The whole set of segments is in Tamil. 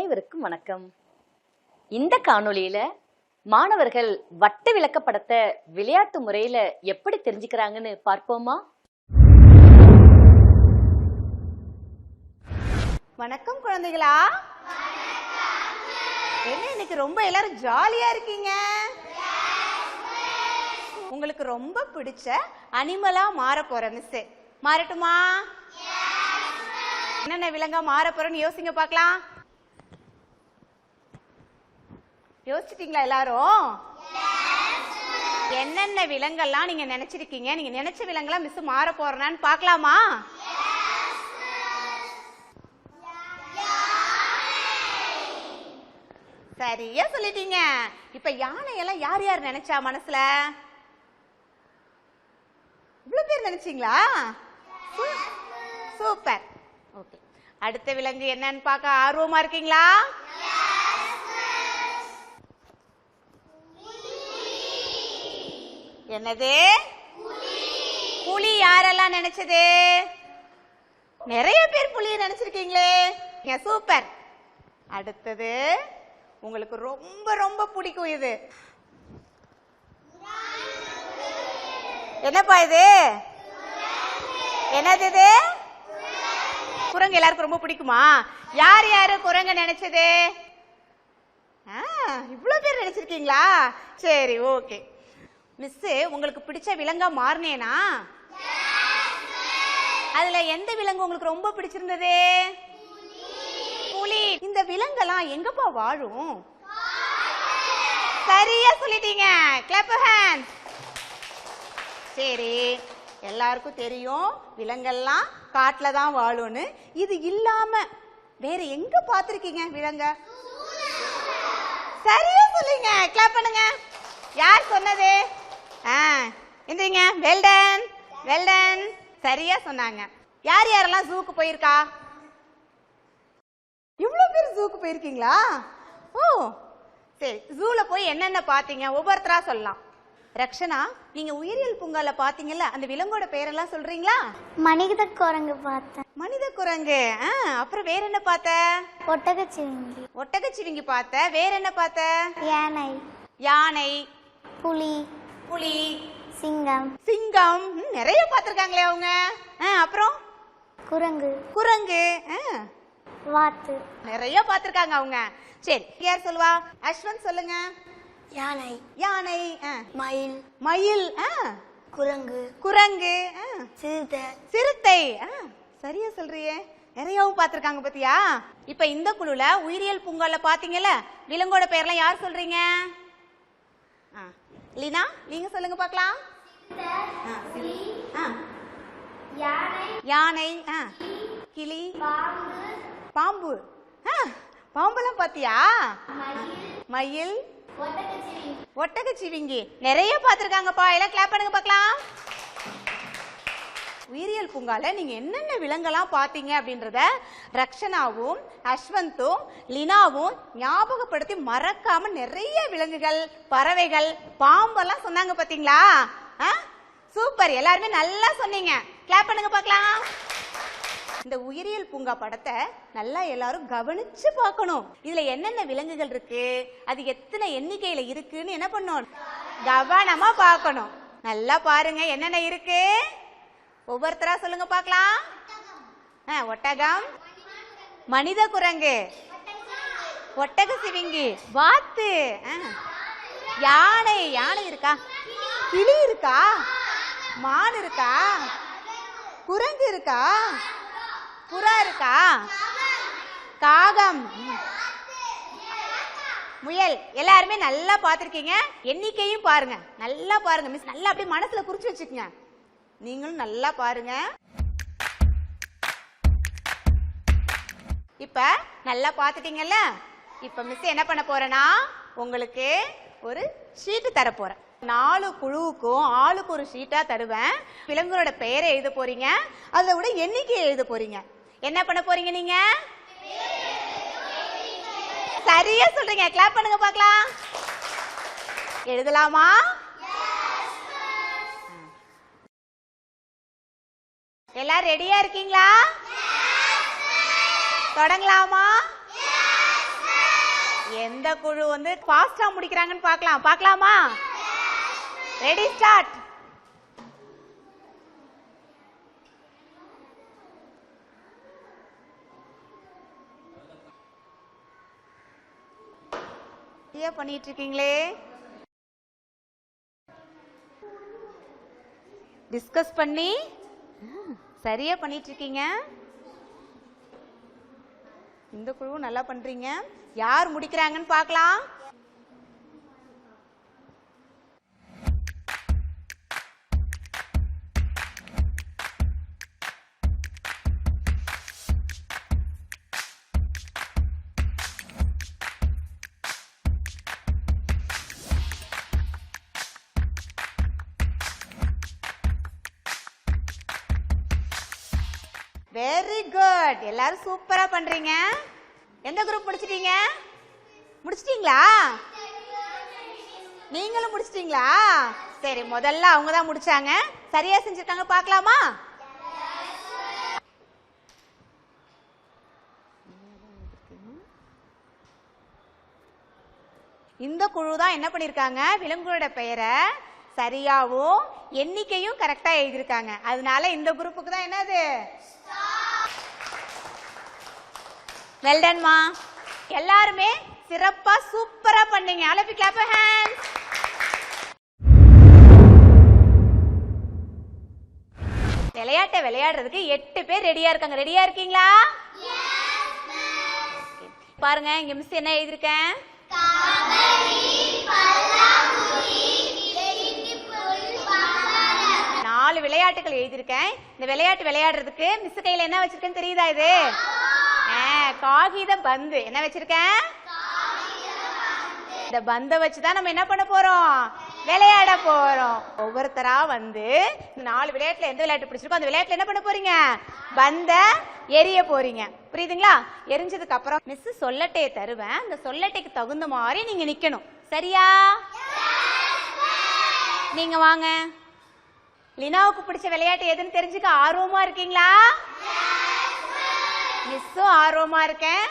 அனைவருக்கும் வணக்கம். இந்த காணொளியில மாணவர்கள் வட்ட விளக்கப்படத்தை விளையாட்டு முறையில எப்படி தெரிஞ்சுக்கிறாங்கன்னு பார்ப்போமா? வணக்கம் குழந்தைகளா. என்ன இன்னைக்கு ரொம்ப எல்லாரும் ஜாலியா இருக்கீங்க? உங்களுக்கு ரொம்ப பிடிச்ச அனிமலா மாற போற மிஸ் மாறட்டுமா? என்னென்ன விலங்கா மாற போறேன்னு யோசிங்க பார்க்கலாம். யோசிச்சிட்டீங்களா எல்லாரும்? என்னென்ன விலங்கெல்லாம் நீங்க நினைச்சிருக்கீங்க? நீங்க நினைச்ச விலங்கெல்லாம் மிஸ் மாற போறேனான்னு பார்க்கலாமா? சரியா சொல்லிட்டீங்க. இப்ப யானையெல்லாம் யார் யார் நினைச்சா மனசுல? இவ்வளவு பேர் நினைச்சீங்களா? சூப்பர். ஓகே. அடுத்த விலங்கு என்னன்னு பார்க்க ஆர்வமா இருக்கீங்களா? என்னது? புலி. யாரெல்லாம் நினைச்சது? நிறைய பேர் புலியை நினைச்சிருக்கீங்களே. சூப்பர். அடுத்தது உங்களுக்கு ரொம்ப ரொம்ப பிடிக்கும் இது. என்னப்பா இது? என்னது இது? குரங்கு எல்லாருக்கும் ரொம்ப பிடிக்குமா? யார் யாரு குரங்க நினைச்சது? ஆ, இவ்வளவு பேர் நினைச்சிருக்கீங்களா? சரி ஓகே. மிஸ் உங்களுக்கு பிடிச்ச விலங்கா மாறினேனா? அதுல எந்த விலங்கு உங்களுக்கு ரொம்ப பிடிச்சிருந்தது? புலி. இந்த விலங்கெல்லாம் எங்கப்பா வாழும்? சரியா சொல்லிட்டீங்க. கிளப் ஹேண்ட் சரி எல்லாருக்கும் தெரியும் விலங்கெல்லாம் காட்டுல தான் வாழும்னு. இது இல்லாம வேற எங்க பாத்திருக்கீங்க விலங்க? சரியா சொல்லுங்க. கிளப் பண்ணுங்க. யார் சொன்னது? ஆ எந்திரிங்க. வெல்டன் வெல்டன் சரியா சொன்னாங்க. யார் யாரெல்லாம் ஜூக்கு போயிருக்கா? இவ்வளோ பேர் ஜூக்கு போயிருக்கீங்களா? ஓ சரி. ஜூல போய் என்னென்ன பார்த்தீங்க? ஒவ்வொருத்தரா சொல்லலாம். ரக்ஷனா நீங்க உயிரியல் பூங்கால பாத்தீங்கல்ல அந்த விலங்கோட பேரெல்லாம் சொல்றீங்களா? மனித குரங்கு பார்த்தேன். மனித குரங்கு அப்புறம் வேற என்ன பார்த்த? ஒட்டகச்சிவிங்கி. ஒட்டகச்சிவிங்கி பார்த்த. வேற என்ன பார்த்த? யானை. யானை. புலி. புலி சிங்கம். சிங்கம். ம், நிறைய பார்த்திருக்காங்களே அவங்க. ஆ, அப்புறம்? குரங்கு. குரங்கு. ஆ, வாத்து. நிறைய பார்த்திருக்காங்க அவங்க. சரி யார் சொல்லுவா? அஸ்வந்த் சொல்லுங்க. யானை. யானை ஆ, மயில். மயில் ஆ, குரங்கு. குரங்கு ஆ, சிறுத்தை. சிறுத்தை ஆ, சரியா சொல்றியே. நிறையவும் பார்த்திருக்காங்க பாத்தியா? இப்ப இந்த குழுல உயிரியல் பூங்கால பாத்தீங்கல்ல விலங்கோட பேர்லாம் யார் சொல்றீங்க? ஆ, லீனா நீங்க சொல்லுங்க பார்க்கலாம். யானை கிளி பாம்பு. ஆ, பாம்பெல்லாம் பாத்தியா? மயில். ஒட்டகச்சிவிங்கி. நிறைய பார்த்திருக்காங்கப்பா. எல்லாம் கிளாப் பண்ணுங்க பார்க்கலாம். உயிரியல் பூங்கால நீங்க என்னென்ன விலங்கெல்லாம் பார்த்தீங்க அப்படின்றத ரக்ஷனாவும் அஸ்வந்தும் லினாவும் ஞாபகப்படுத்தி மறக்காம நிறைய விலங்குகள் பறவைகள் பாம்பெல்லாம் சொன்னாங்க பாத்தீங்களா? ஆ? சூப்பர். எல்லாருமே நல்லா சொன்னீங்க. கிளாப் பண்ணுங்க பார்க்கலாம் இந்த உயிரியல் பூங்கா படத்தை நல்லா எல்லாரும் கவனிச்சு பார்க்கணும். இதுல என்னென்ன விலங்குகள் இருக்கு? அது எத்தனை எண்ணிக்கையில இருக்குன்னு என்ன பண்ணணும்? கவனமா பார்க்கணும். நல்லா பாருங்க என்னென்ன இருக்கு? ஒவ்வொருத்தரா சொல்லுங்க பார்க்கலாம். ஆ, ஒட்டகம். மனித குரங்கு. ஒட்டக சிவிங்கி. வாத்து. ஆ, யானை. யானை இருக்கா? கிளி இருக்கா? மான் இருக்கா? குரங்கு இருக்கா? புறா இருக்கா? காகம். முயல். எல்லாருமே நல்லா பார்த்துருக்கீங்க. எண்ணிக்கையும் பாருங்க. நல்லா பாருங்க மிஸ் நல்லா அப்படியே மனசுல குறிச்சு வச்சுக்கோங்க. நீங்களும் நல்லா பாருங்க. இப்ப நல்லா பார்த்துட்டீங்கல்ல? இப்ப மிஸ் என்ன பண்ண போறேன்னா உங்களுக்கு ஒரு ஷீட்டு தர போறேன். நாலு குழுவுக்கும் ஆளுக்கு ஒரு ஷீட்டா தருவேன். விலங்குகளோட பெயரை எழுத போறீங்க. அதுல கூட எண்ணிக்கையை எழுத போறீங்க. என்ன பண்ண போறீங்க நீங்க? சரியா சொல்றீங்க. கிளாப் பண்ணுங்க பார்க்கலாம். எழுதலாமா? எல்லாரும் ரெடியா இருக்கீங்களா? தொடங்கலாமா? எந்த குழு வந்து ஃபாஸ்டா முடிக்கிறாங்கன்னு பார்க்கலாம். பார்க்கலாமா? ரெடி ஸ்டார்ட் பண்ணிட்டு இருக்கீங்களே டிஸ்கஸ் பண்ணி சரியா பண்ணிட்டு இருக்கீங்க இந்த குழுவும் நல்லா பண்றீங்க. யார் முடிக்கிறாங்கன்னு பார்க்கலாம். எல்லாரும் சூப்பரா பண்றீங்க. எந்த குரூப் முடிச்சிட்டீங்க? முடிச்சிட்டீங்களா? நீங்களும் முடிச்சிட்டீங்களா? சரி முதல்ல அவங்க தான் முடிச்சாங்க. சரியா செஞ்சிருக்காங்க பார்க்கலாமா? இந்த குழு தான் என்ன பண்ணிருக்காங்க? விலங்குகளோட பெயரை சரியாவும் எண்ணிக்கையும் கரெக்டா எழுதியிருக்காங்க. அதனால இந்த குரூப்புக்கு தான் என்னது? வெல்டன்மா எல்லாருமே சிறப்பா சூப்பரா பண்ணீங்க. அலப்பி கிளாப் ஹேண்ட்ஸ் விளையாட்டை விளையாடுறதுக்கு எட்டு பேர் ரெடியா இருக்காங்க. ரெடியா இருக்கீங்களா? பாருங்க இங்க மிஸ் என்ன எழுதியிருக்கேன்? நாலு விளையாட்டுகள் எழுதியிருக்கேன். இந்த விளையாட்டு விளையாடுறதுக்கு மிஸ் கையில என்ன வச்சிருக்கேன்னு தெரியுதா இது? காகித பந்து என்ன வச்சிருக்கேன் இந்த பந்தை வச்சுதான் நம்ம என்ன பண்ண போறோம்? விளையாட போறோம். ஒவ்வொருத்தரா வந்து இந்த நாலு விளையாட்டுல எந்த விளையாட்டு பிடிச்சிருக்கோ அந்த விளையாட்டுல என்ன பண்ண போறீங்க? பந்த எரிய போறீங்க. புரியுதுங்களா? எரிஞ்சதுக்கு அப்புறம் மிஸ் சொல்லட்டையை தருவேன். அந்த சொல்லட்டைக்கு தகுந்த மாதிரி நீங்க நிக்கணும். சரியா? நீங்க வாங்க. லினாவுக்கு பிடிச்ச விளையாட்டு எதுன்னு தெரிஞ்சுக்க ஆர்வமா இருக்கீங்களா? மிஸ்ஸும் ஆர்வமா இருக்கேன்.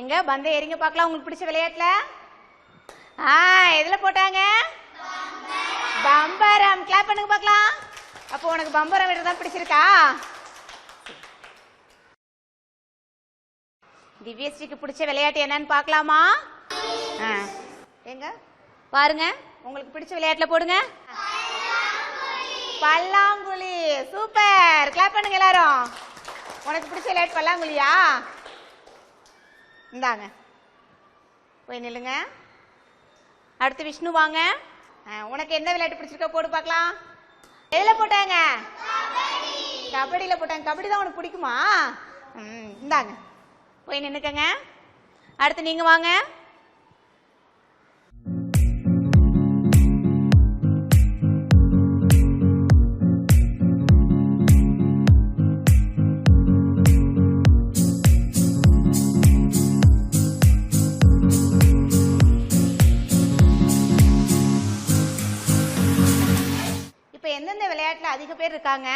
எங்க பந்த எரிங்க பார்க்கலாம் உங்களுக்கு பிடிச்ச விளையாட்டுல? ஆ எதுல போட்டாங்க? பம்பரம். கிளாப் பண்ணுங்க பார்க்கலாம். அப்போ உனக்கு பம்பரம் விட தான் பிடிச்சிருக்கா? திவ்யஸ்ரீக்கு பிடிச்ச விளையாட்டு என்னன்னு பார்க்கலாமா? ஆ, எங்க? பாருங்க. உங்களுக்கு பிடிச்ச விளையாட்டுல போடுங்க. பல்லாங்குழி. சூப்பர். கிளாப் பண்ணுங்க எல்லாரும். உனக்கு பிடிச்ச விளையாட்டு பல்லாங்குழியா இந்தாங்க. போய் நில்லுங்க. அடுத்து விஷ்ணு வாங்க. உனக்கு எந்த விளையாட்டு பிடிச்சிருக்க போடு பார்க்கலாம். எதுல போட்டாங்க? கபடியில போட்டாங்க. கபடி தான் உனக்கு பிடிக்குமா? ம், இந்தாங்க. போய் நின்னுக்கங்க. அடுத்து நீங்க வாங்க. விளையாட்டுல அதிக பேர் இருக்காங்க?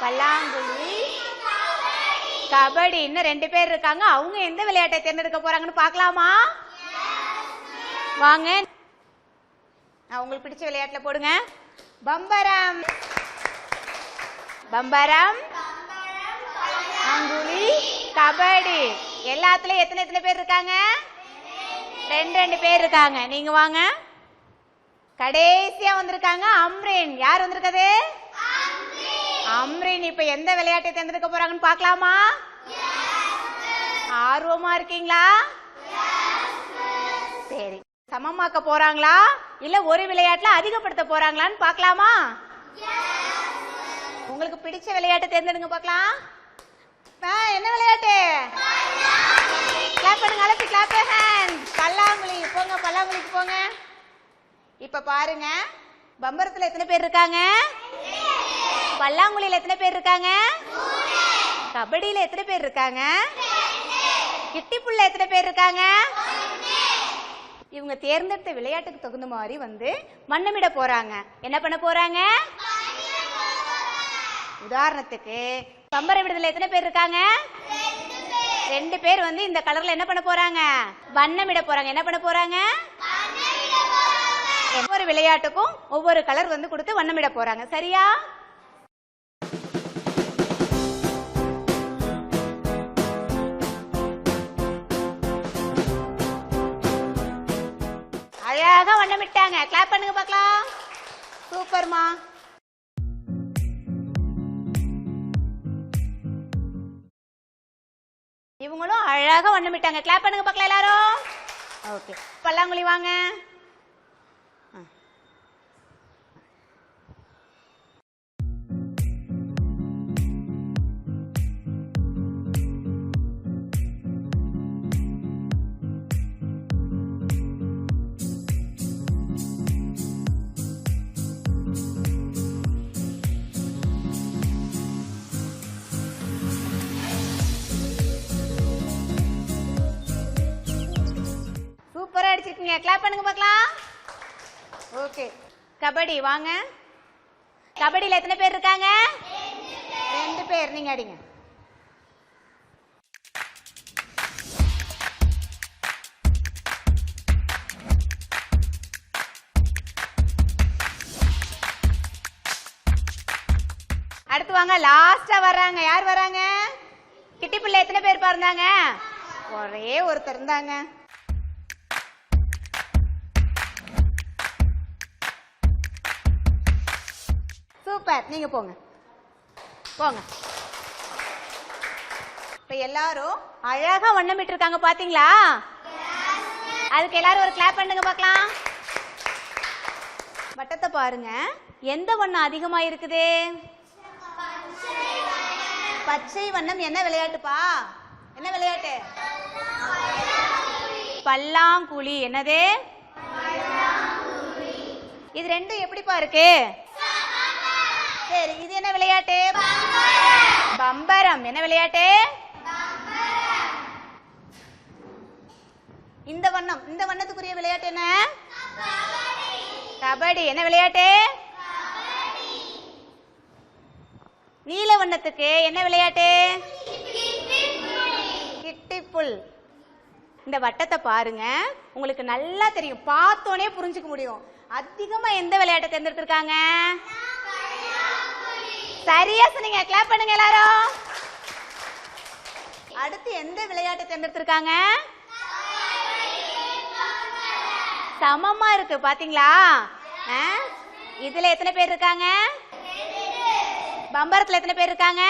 பல்லாங்குழி கபடி இன்னும் ரெண்டு பேர் இருக்காங்க. அவங்க எந்த விளையாட்டை தேர்ந்தெடுக்க போறாங்கன்னு பார்க்கலாமா? வாங்க. அவங்களுக்கு பிடிச்ச விளையாட்டுல போடுங்க. பம்பரம். பம்பரம் அங்குலி கபடி. எல்லாத்துலயும் எத்தனை எத்தனை பேர் இருக்காங்க? ரெண்டு ரெண்டு பேர் இருக்காங்க. நீங்க வாங்க. கடைசியா வந்திருக்காங்க அம்ரின். யார் வந்திருக்கது அம்ரின். இப்ப எந்த விளையாட்டை தேர்ந்தெடுக்க போறாங்கன்னு பார்க்கலாமா? ஆர்வமா இருக்கீங்களா? சரி. சமமாக்க போறாங்களா? இல்ல ஒரு விளையாட்டுல அதிகப்படுத்த போறாங்களான்னு பார்க்கலாமா? உங்களுக்கு பிடிச்ச விளையாட்டை தேர்ந்தெடுங்க பார்க்கலாம். ஆ, என்ன விளையாட்டு? கிளாப் பண்ணுங்க அழைச்சி கிளாப் ஹேண்ட் பல்லாங்குழி. போங்க பல்லாங்குழிக்கு போங்க. இப்ப பாருங்க. பம்பரத்துல எத்தனை பேர் இருக்காங்க? பல்லாங்குழியில எத்தனை பேர் இருக்காங்க? கபடியில எத்தனை பேர் இருக்காங்க? கிட்டிப்புள்ள எத்தனை பேர் இருக்காங்க? இவங்க தேர்ந்தெடுத்த விளையாட்டுக்கு தகுந்த மாதிரி வந்து வண்ணமிட போறாங்க. என்ன பண்ண போறாங்க? உதாரணத்துக்கு பம்பர விடுதலை எத்தனை பேர் இருக்காங்க? ரெண்டு பேர். வந்து இந்த கலர்ல என்ன பண்ண போறாங்க? வண்ணமிட போறாங்க. என்ன பண்ண போறாங்க? ஒவ்வொரு விளையாட்டுக்கும் ஒவ்வொரு கலர் வந்து கொடுத்து வண்ணமிட போறாங்க. சரியா? அழகா வண்ணமிட்டாங்க. கிளாப் பண்ணுங்க பார்க்கலாம். சூப்பர்மா. இவங்களும் அழகா வண்ணமிட்டாங்க. கிளாப் பண்ணுங்க பார்க்கலாம் எல்லாரும். ஓகே பல்லாங்குழி வாங்க. கிளாப் பண்ணுங்க பார்க்கலாம். ஓகே. கபடி வாங்க. கபடியில எத்தனை பேர் இருக்காங்க? ரெண்டு பேர் நீங்க அடிங்க. அடுத்து வாங்க லாஸ்டா வர்றாங்க. யார் வர்றாங்க? கிட்டி பிள்ளை எத்தனை பேர் பாருந்தாங்க ஒரே ஒருத்தர் இருந்தாங்க. சூப்பர். நீங்க போங்க. போங்க. இப்ப எல்லாரும் அழகா வண்ணமிட்டு இருக்காங்க பாத்தீங்களா? அதுக்கு எல்லாரும் ஒரு கிளாப் பண்ணுங்க பார்க்கலாம். வட்டத்தை பாருங்க. எந்த வண்ணம் அதிகமா இருக்குது? பச்சை வண்ணம். என்ன விளையாட்டுப்பா? என்ன விளையாட்டு? பல்லாங்குழி. என்னது? இது ரெண்டும் எப்படிப்பா இருக்கு? சரி இது என்ன விளையாட்டு? பம்பரம். என்ன விளையாட்டு? இந்த வண்ணம். இந்த வண்ணத்துக்குரிய விளையாட்டு என்ன? கபடி. என்ன விளையாட்டு? நீல வண்ணத்துக்கு என்ன விளையாட்டு? கிட்டிப்புல். இந்த வட்டத்தை பாருங்க. உங்களுக்கு நல்லா தெரியும். பார்த்தோன்னே புரிஞ்சுக்க முடியும். அதிகமா எந்த விளையாட்டை தேர்ந்தெடுத்திருக்காங்க? சரியா சொன்னீங்க. கிளாப் பண்ணுங்க எல்லாரும். அடுத்து எந்த விளையாட்டை தேர்ந்தெடுத்திருக்காங்க? சமமா இருக்கு பாத்தீங்களா? ஆ? இதுல எத்தனை பேர் இருக்காங்க? பம்பரத்துல எத்தனை பேர் இருக்காங்க?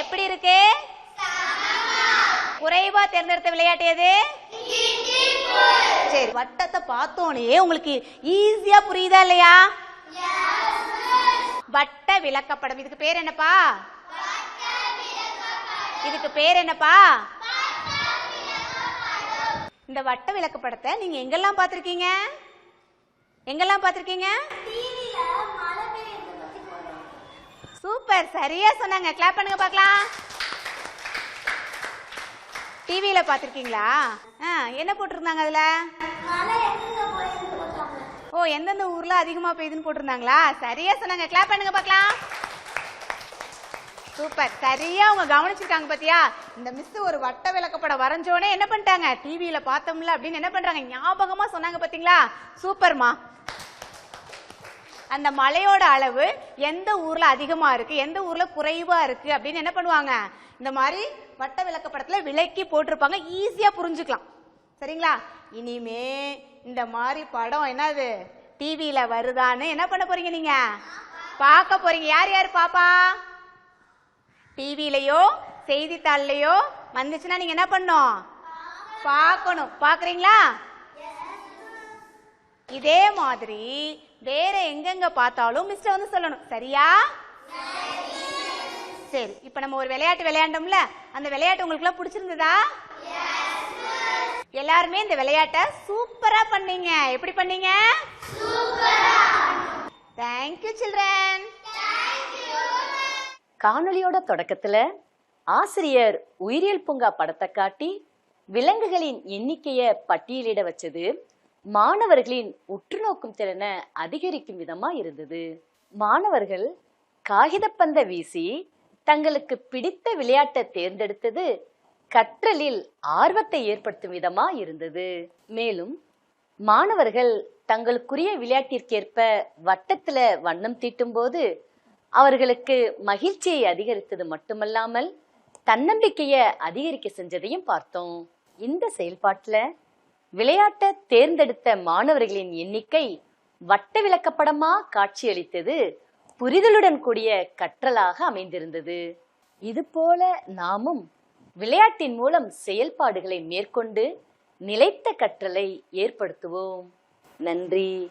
எப்படி இருக்கு? குறைவா தேர்ந்தெடுத்த விளையாட்டு எது? சரி வட்டத்தை பார்த்தோன்னே உங்களுக்கு ஈஸியா புரியுதா இல்லையா? விளக்கப்படம். இதுக்கு பேர் என்னப்பா? இதுக்கு பேர் என்னப்பா? இந்த வட்ட விளக்கப்படத்தை நீங்க எங்கெல்லாம் பார்த்திருக்கீங்க? எங்கெல்லாம் பார்த்திருக்கீங்க? சூப்பர். சரியா சொன்னாங்க. கிளாப் பண்ணுங்க பார்க்கலாம். டிவியில பார்த்துருக்கீங்களா? ஆ, என்ன போட்டிருந்தாங்க அதுல? ஓ எந்தெந்த ஊர்ல அதிகமா பெய்யுதுன்னு போட்டிருந்தாங்களா? சரியா சொன்னாங்க. கிளாப் பண்ணுங்க பார்க்கலாம். சூப்பர் சரியா அவங்க கவனிச்சிருக்காங்க பாத்தியா? இந்த மிஸ் ஒரு வட்ட விளக்கப்படம் வரைஞ்சோடனே என்ன பண்ணிட்டாங்க? டிவியில பார்த்தோம்ல அப்படின்னு என்ன பண்றாங்க? ஞாபகமா சொன்னாங்க பாத்தீங்களா? சூப்பர்மா அந்த மலையோட அளவு எந்த ஊர்ல அதிகமா இருக்கு? எந்த ஊர்ல குறைவா இருக்கு? அப்படின்னு என்ன பண்ணுவாங்க? இந்த மாதிரி வட்ட விளக்கப்படத்துல விலக்கி போட்டிருப்பாங்க. ஈஸியா புரிஞ்சுக்கலாம். சரிங்களா? இனிமே இந்த மாதிரி படம் என்னது? டிவியில வருதான்னு என்ன பண்ண போறீங்க நீங்க? பார்க்க போறீங்க. யார் யார் பாப்பா? டிவிலையோ செய்தித்தாள்லையோ வந்துச்சுன்னா நீங்க என்ன பண்ணும் பார்க்கணும். பாக்குறீங்களா இதே மாதிரி வேற எங்கெங்க பார்த்தாலும் மிஸ்டர் வந்து சொல்லணும். சரியா? சரி. இப்ப நம்ம ஒரு விளையாட்டு விளையாண்டோம்ல அந்த விளையாட்டு உங்களுக்கு பிடிச்சிருந்ததா? எல்லாருமே இந்த விளையாட்டை சூப்பரா பண்ணீங்க. எப்படி பண்ணீங்க? தேங்க்யூ சில்ட்ரன் காணொலியோட தொடக்கத்துல ஆசிரியர் உயிரியல் பூங்கா படத்தை காட்டி விலங்குகளின் எண்ணிக்கைய பட்டியலிட வச்சது மாணவர்களின் உற்றுநோக்கும் திறனை அதிகரிக்கும் விதமா இருந்தது. மாணவர்கள் காகிதப்பந்த வீசி தங்களுக்கு பிடித்த விளையாட்டை தேர்ந்தெடுத்தது கற்றலில் ஆர்வத்தை ஏற்படுத்தும் விதமா இருந்தது. மேலும் மாணவர்கள் தங்களுக்குரிய விளையாட்டிற்கேற்ப வட்டத்துல வண்ணம் தீட்டும் போது அவர்களுக்கு மகிழ்ச்சியை அதிகரித்தது மட்டுமல்லாமல் தன்னம்பிக்கையை அதிகரிக்க செஞ்சதையும் பார்த்தோம். இந்த செயல்பாட்டுல விளையாட்டை தேர்ந்தெடுத்த மாணவர்களின் எண்ணிக்கை வட்ட விளக்கப்படமா காட்சியளித்தது புரிதலுடன் கூடிய கற்றலாக அமைந்திருந்தது. இது போல நாமும் விளையாட்டின் மூலம் செயல்பாடுகளை மேற்கொண்டு நிலைத்த கற்றலை ஏற்படுத்துவோம். நன்றி.